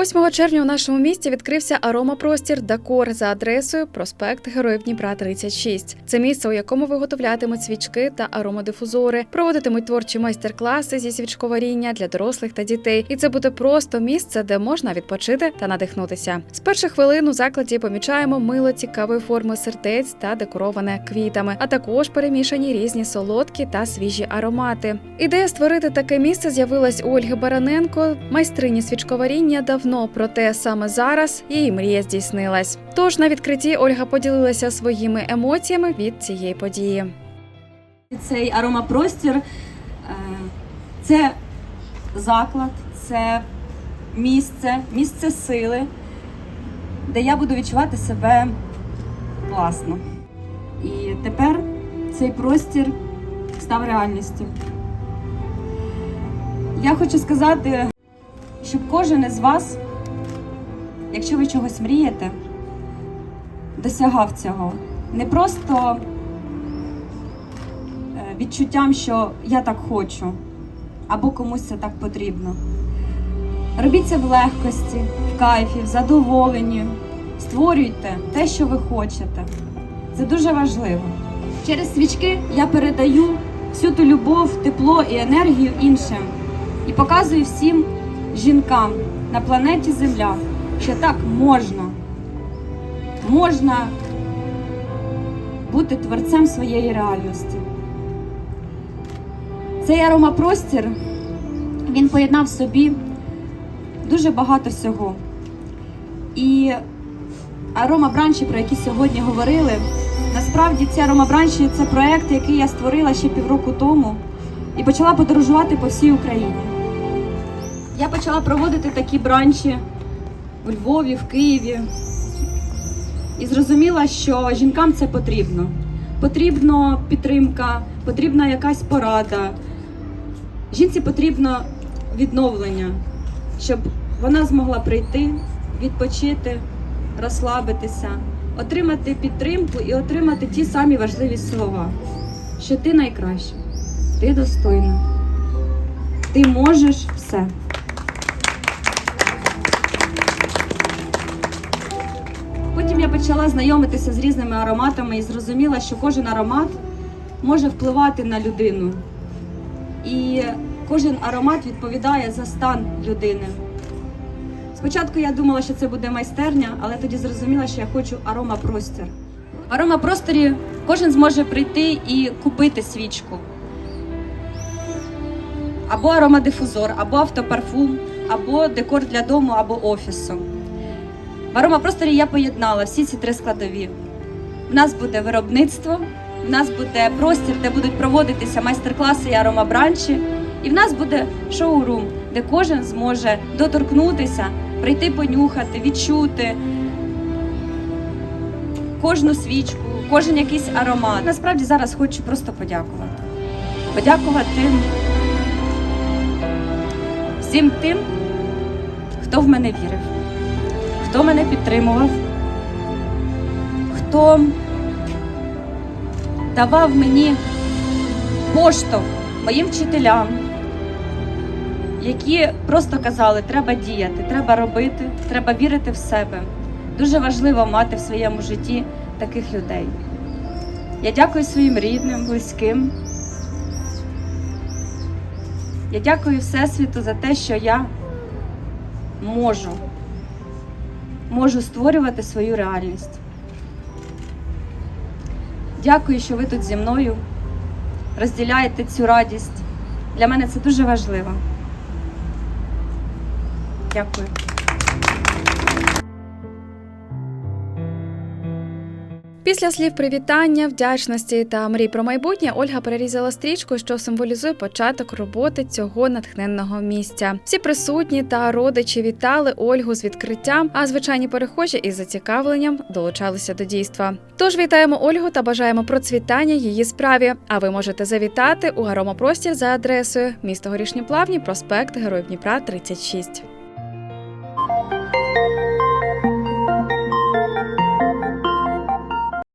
8 червня у нашому місті відкрився аромапростір Дакор за адресою проспект Героїв Дніпра 36. Це місце, у якому виготовлятимуть свічки та аромадифузори, проводитимуть творчі майстер-класи зі свічковаріння для дорослих та дітей. І це буде просто місце, де можна відпочити та надихнутися. З перших хвилин у закладі помічаємо мило цікавої форми сердець та декороване квітами, а також перемішані різні солодкі та свіжі аромати. Ідея створити таке місце з'явилась у Ольги Бараненко, майстрині свічковаріння давно, проте саме зараз її мрія здійснилась. Тож на відкритті Ольга поділилася своїми емоціями від цієї події. Цей аромапростір е, це заклад, це місце, місце сили, де я буду відчувати себе класно. І тепер цей простір став реальністю. Я хочу сказати, щоб кожен із вас, якщо ви чогось мрієте, досягав цього. Не просто е, відчуттям, що я так хочу, або комусь це так потрібно. Робіть це в легкості, в кайфі, в задоволенні. Створюйте те, що ви хочете. Це дуже важливо. Через свічки я передаю всю ту любов, тепло і енергію іншим і показую всім жінкам на планеті Земля, що так можна. Можна бути творцем своєї реальності. Цей аромапростір він поєднав в собі дуже багато всього. І аромабранчі, про які сьогодні говорили, насправді ці аромабранчі це проект, який я створила ще півроку тому і почала подорожувати по всій Україні. Я почала проводити такі бранчі у Львові, в Києві, і зрозуміла, що жінкам це потрібно. Потрібна підтримка, потрібна якась порада. Жінці потрібно відновлення, щоб вона змогла прийти, відпочити, розслабитися, отримати підтримку і отримати ті самі важливі слова, що ти найкраща, ти достойна, ти можеш все. Потім я почала знайомитися з різними ароматами і зрозуміла, що кожен аромат може впливати на людину. І кожен аромат відповідає за стан людини. Спочатку я думала, що це буде майстерня, але тоді зрозуміла, що я хочу аромапростір. В аромапросторі кожен зможе прийти і купити свічку. Або аромадифузор, або автопарфум, або декор для дому, або офісу. В аромапросторі я поєднала всі ці три складові. В нас буде виробництво, в нас буде простір, де будуть проводитися майстер-класи і аромабранчі, і в нас буде шоурум, де кожен зможе доторкнутися, прийти понюхати, відчути кожну свічку, кожен якийсь аромат. Насправді зараз хочу просто подякувати. Подякувати всім тим, хто в мене вірив хто мене підтримував, хто давав мені поштовх моїм вчителям, які просто казали, треба діяти, треба робити, треба вірити в себе. Дуже важливо мати в своєму житті таких людей. Я дякую своїм рідним, близьким. Я дякую Всесвіту за те, що я можу можу створювати свою реальність. Дякую, що ви тут зі мною розділяєте цю радість. Для мене це дуже важливо. Дякую. Після слів привітання, вдячності та мрій про майбутнє Ольга перерізала стрічку, що символізує початок роботи цього натхненного місця. Всі присутні та родичі вітали Ольгу з відкриттям, а звичайні перехожі із зацікавленням долучалися до дійства. Тож вітаємо Ольгу та бажаємо процвітання її справі. А ви можете завітати у гаромопростір за адресою місто Горішні Плавні, проспект Героїв Дніпра, 36.